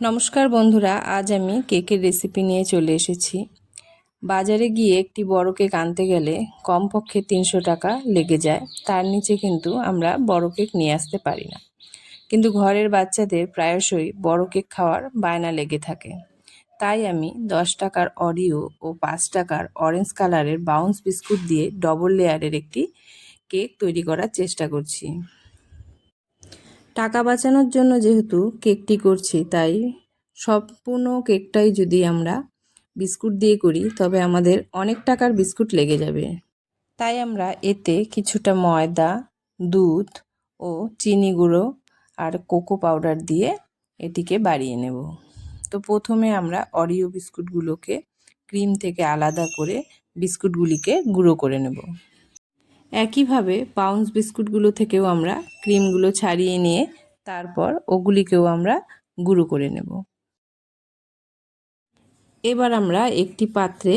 নমস্কার বন্ধুরা, আজ আমি কেকের রেসিপি নিয়ে চলে এসেছি। বাজারে গিয়ে একটি বড় কেক আনতে গেলে কমপক্ষে তিনশো টাকা লেগে যায়। তার নিচে কিন্তু আমরা বড় কেক নিয়ে আসতে পারি না। কিন্তু ঘরের বাচ্চাদের প্রায়শই বড় কেক খাওয়ার বায়না লেগে থাকে। তাই আমি দশ টাকার অরিও ও পাঁচ টাকার অরেঞ্জ কালারের বাউন্স বিস্কুট দিয়ে ডবল লেয়ারের একটি কেক তৈরি করার চেষ্টা করছি। টাকা বাঁচানোর জন্য যেহেতু কেকটি করছি, তাই সম্পূর্ণ কেকটাই যদি আমরা বিস্কুট দিয়ে করি, তবে আমাদের অনেক টাকার বিস্কুট লেগে যাবে। তাই আমরা এতে কিছুটা ময়দা, দুধ ও চিনি গুঁড়ো আর কোকো পাউডার দিয়ে এটিকে বাড়িয়ে নেব। তো প্রথমে আমরা অরিও বিস্কুটগুলোকে ক্রিম থেকে আলাদা করে বিস্কুটগুলিকে গুঁড়ো করে নেব। একইভাবে পাউন্স বিস্কুটগুলো থেকেও আমরা ক্রিমগুলো ছাড়িয়ে নিয়ে তারপর ওগুলিকেও আমরা গুঁড়ো করে নেব। এবার আমরা একটি পাত্রে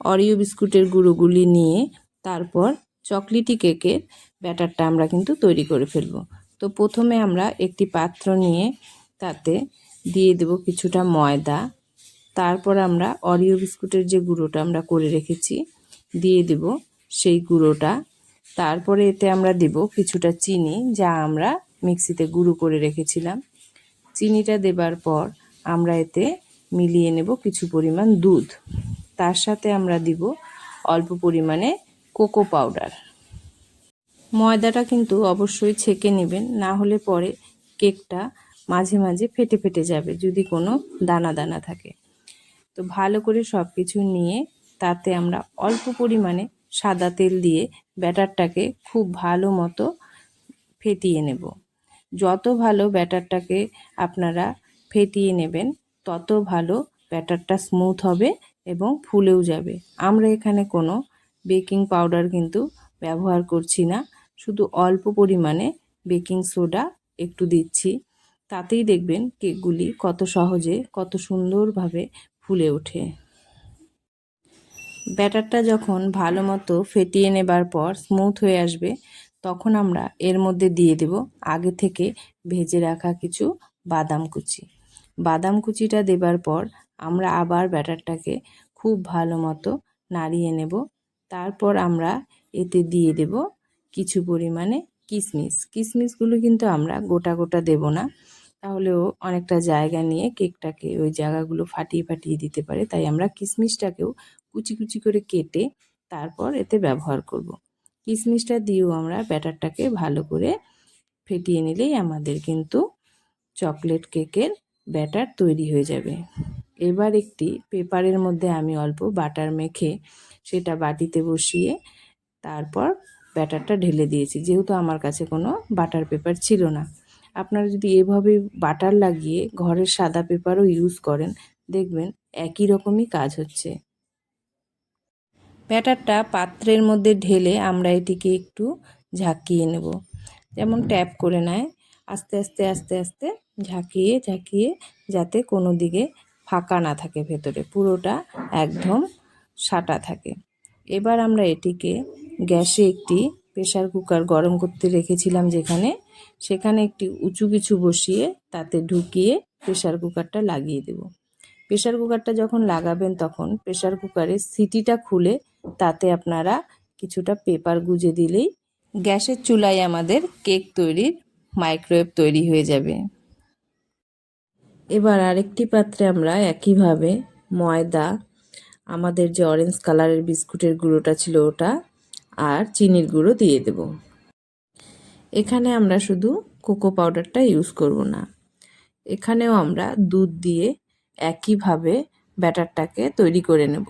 অরিও বিস্কুটের গুঁড়োগুলি নিয়ে তারপর চকলেটি কেকের ব্যাটারটা আমরা কিন্তু তৈরি করে ফেলব। তো প্রথমে আমরা একটি পাত্র নিয়ে তাতে দিয়ে দেব কিছুটা ময়দা। তারপর আমরা অরিও বিস্কুটের যে গুঁড়োটা আমরা করে রেখেছি, দিয়ে দেব সেই গুঁড়োটা তারপরে এতে আমরা দেব কিছুটা চিনি, যা আমরা মিক্সিতে গুঁড়ো করে রেখেছিলাম। চিনিটা দেবার পর আমরা এতে মিলিয়ে নেব কিছু পরিমাণ দুধ। তার সাথে আমরা দিব অল্প পরিমাণে কোকো পাউডার। ময়দাটা কিন্তু অবশ্যই ছেঁকে নেবেন, না হলে পরে কেকটা মাঝে মাঝে ফেটে ফেটে যাবে যদি কোনো দানা দানা থাকে। তো ভালো করে সব কিছু নিয়ে তাতে আমরা অল্প পরিমাণে সাদা তেল দিয়ে ব্যাটারটাকে খুব ভালো মতো ফেটিয়ে নেব। যত ভালো ব্যাটারটাকে আপনারা ফেটিয়ে নেবেন, তত ভালো ব্যাটারটা স্মুথ হবে এবং ফুলেও যাবে। আমরা এখানে কোনো বেকিং পাউডার কিন্তু ব্যবহার করছি না। শুধু অল্প পরিমাণে বেকিং সোডা একটু দিচ্ছি। তাতেই দেখবেন কেকগুলি কত সহজে, কত সুন্দরভাবে ফুলে ওঠে। ব্যাটারটা যখন ভালো মতো ফেটিয়ে নেবার পর স্মুথ হয়ে আসবে, তখন আমরা এর মধ্যে দিয়ে দেব আগে থেকে ভেজে রাখা কিছু বাদাম কুচি। বাদাম কুচিটা দেবার পর আমরা আবার ব্যাটারটাকে খুব ভালো মতো নাড়িয়ে নেব। তারপর আমরা এতে দিয়ে দেব কিছু পরিমাণে কিশমিশ কিশমিশগুলো কিন্তু আমরা গোটা গোটা দেব না, তাহলেও অনেকটা জায়গা নিয়ে কেকটাকে ওই জায়গাগুলো ফাটিয়ে ফাটিয়ে দিতে পারে, তাই আমরা কিশমিশটাকেও কুচি কুচি করে কেটে তারপর এতে ব্যবহার করব। কিশমিশটা দিয়েও আমরা ব্যাটারটাকে ভালো করে ফেটিয়ে নিলেই আমাদের কিন্তু চকলেট কেকের ব্যাটার তৈরি হয়ে যাবে। এবার একটি পেপারের মধ্যে আমি অল্প বাটার মেখে সেটা বাটিতে বসিয়ে তারপর ব্যাটারটা ঢেলে দিয়েছি। যেহেতু আমার কাছে কোনো বাটার পেপার ছিল না। আপনারা যদি এভাবে বাটার লাগিয়ে ঘরের সাদা পেপারও ইউজ করেন, দেখবেন একই রকমই কাজ হচ্ছে। ব্যাটারটা পাত্রের মধ্যে ঢেলে আমরা এটিকে একটু ঝাঁকিয়ে নেব। যেমন ট্যাপ করে নেয়, আস্তে আস্তে আস্তে আস্তে ঝাঁকিয়ে ঝাঁকিয়ে যাতে কোনো দিকে ফাঁকা না থাকে ভেতরে, পুরোটা একদম সাটা থাকে। এবার আমরা এটিকে গ্যাসে একটি প্রেশার কুকার গরম করতে রেখেছিলাম যেখানে, সেখানে একটি উঁচু কিছু বসিয়ে তাতে ঢুকিয়ে প্রেশার কুকারটা লাগিয়ে দেব। প্রেশার কুকারটা যখন লাগাবেন তখন প্রেশার কুকারের সিটিটা খুলে তাতে আপনারা কিছুটা পেপার গুজে দিলেই গ্যাসের চুলায় আমাদের কেক তৈরির মাইক্রোওয়েভ তৈরি হয়ে যাবে। এবার আরেকটি পাত্রে আমরা একইভাবে ময়দা, আমাদের যে অরেঞ্জ কালারের বিস্কুটের গুঁড়োটা ছিল ওটা আর চিনির গুঁড়ো দিয়ে দেব। এখানে আমরা শুধু কোকো পাউডারটা ইউজ করব না। এখানেও আমরা দুধ দিয়ে একইভাবে ব্যাটারটাকে তৈরি করে নেব।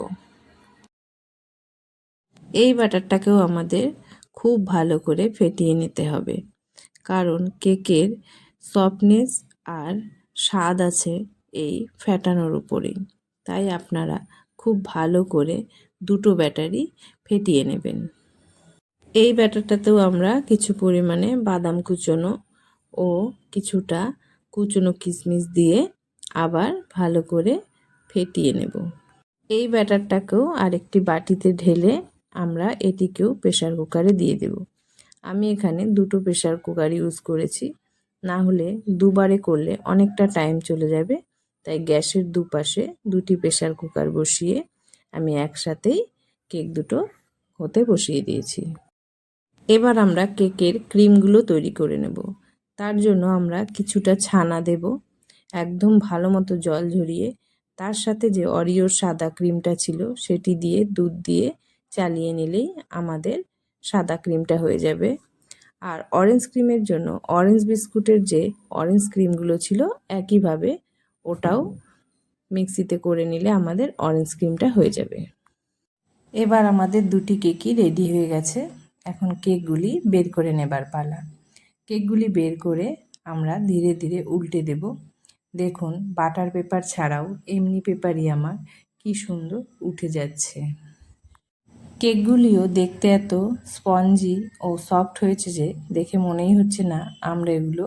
এই ব্যাটারটাকেও আমাদের খুব ভালো করে ফেটিয়ে নিতে হবে। কারণ কেকের সফটনেস আর স্বাদ আছে এই ফ্যাটানোর উপরেই তাই আপনারা খুব ভালো করে দুটো ব্যাটারি ফেটিয়ে নেবেন। এই ব্যাটারটাতেও আমরা কিছু পরিমাণে বাদাম কুচনো ও কিছুটা কুচনো কিশমিশ দিয়ে আবার ভালো করে ফেটিয়ে নেব। এই ব্যাটারটাকেও আরেকটি বাটিতে ঢেলে আমরা এটিকেও প্রেশার কুকারে দিয়ে দেব। আমি এখানে দুটো প্রেশার কুকার ইউজ করেছি। না হলে দুবারে করলে অনেকটা টাইম চলে যাবে। তাই গ্যাসের দুপাশে দুটি প্রেশার কুকার বসিয়ে আমি একসাথেই কেক দুটো হতে বসিয়ে দিয়েছি। এবার আমরা কেকের ক্রিমগুলো তৈরি করে নেব। তার জন্য আমরা কিছুটা ছানা দেব। একদম ভালো মতো জল ঝরিয়ে তার সাথে যে অরিওর সাদা ক্রিমটা ছিল সেটি দিয়ে দুধ দিয়ে চালিয়ে নিলেই আমাদের সাদা ক্রিমটা হয়ে যাবে। আর অরেঞ্জ ক্রিমের জন্য অরেঞ্জ বিস্কুটের যে অরেঞ্জ ক্রিমগুলো ছিল একইভাবে ওটাও মিক্সিতে করে নিলে আমাদের অরেঞ্জ ক্রিমটা হয়ে যাবে। এবার আমাদের দুটি কেকই রেডি হয়ে গেছে। এখন কেকগুলি বের করে নেবার পালা। কেকগুলি বের করে আমরা ধীরে ধীরে উল্টে দেব। দেখুন বাটার পেপার ছাড়াও এমনি পেপারই আমার কি সুন্দর উঠে যাচ্ছে। কেকগুলিও দেখতে এত স্পঞ্জি ও সফট হয়েছে যে দেখে মনেই হচ্ছে না, আমরা এগুলো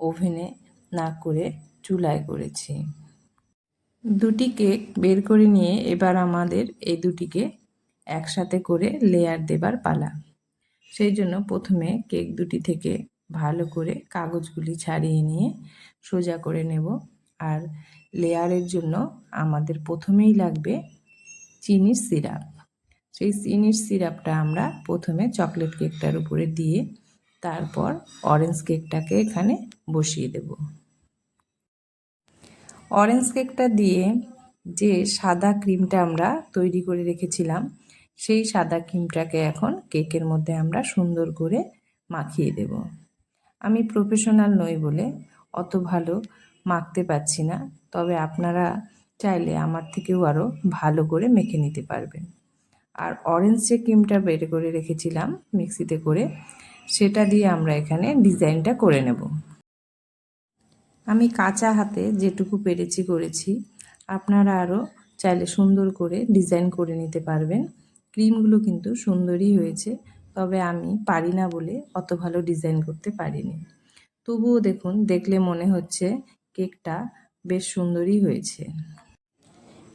ওভেনে না করে চুলায় করেছি। দুটি কেক বের করে নিয়ে এবার আমাদের এই দুটিকে একসাথে করে লেয়ার দেবার পালা। সেই জন্য প্রথমে কেক দুটি থেকে ভালো করে কাগজগুলি ছাড়িয়ে নিয়ে সোজা করে নেব। আর লেয়ারের জন্য আমাদের প্রথমেই লাগবে চিনির সিরাপ। সেই চিনির সিরাপটা আমরা প্রথমে চকলেট কেকটার উপরে দিয়ে তারপর অরেঞ্জ কেকটাকে এখানে বসিয়ে দেব। অরেঞ্জ কেকটা দিয়ে যে সাদা ক্রিমটা আমরা তৈরি করে রেখেছিলাম, সেই সাদা ক্রিমটাকে এখন কেকের মধ্যে আমরা সুন্দর করে মাখিয়ে দেব। আমি প্রফেশনাল নই বলে অত ভালো মাখতে পারছি না, তবে আপনারা চাইলে আমার থেকেও আরও ভালো করে মেখে নিতে পারবেন। আর অরেঞ্জ যে ক্রিমটা বের করে রেখেছিলাম মিক্সিতে করে, সেটা দিয়ে আমরা এখানে ডিজাইনটা করে নেব। আমি কাঁচা হাতে যেটুকু পেরেছি করেছি। আপনারা আরও চাইলে সুন্দর করে ডিজাইন করে নিতে পারবেন। ক্রিমগুলো কিন্তু সুন্দরই হয়েছে, তবে আমি পারি না বলে অত ভালো ডিজাইন করতে পারিনি। তবুও দেখুন, দেখলে মনে হচ্ছে কেকটা বেশ সুন্দরই হয়েছে।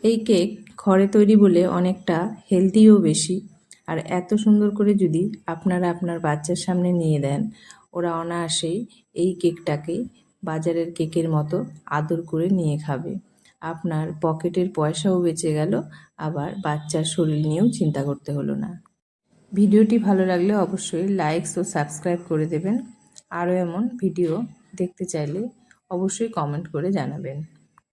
এই কেক ঘরে তৈরি বলে অনেকটা হেলদিও বেশি। আর এত সুন্দর করে যদি আপনারা আপনার বাচ্চার সামনে নিয়ে দেন, ওরা অনায়াসেই এই কেকটাকেই বাজারের কেকের মতো আদর করে নিয়ে খাবে। আপনার পকেটের পয়সাও বেঁচে গেল, আবার বাচ্চার শরীর নিয়েও চিন্তা করতে হলো না। ভিডিওটি ভালো লাগলে অবশ্যই লাইকস ও সাবস্ক্রাইব করে দেবেন। আরও এমন ভিডিও দেখতে চাইলে অবশ্যই কমেন্ট করে জানাবেন।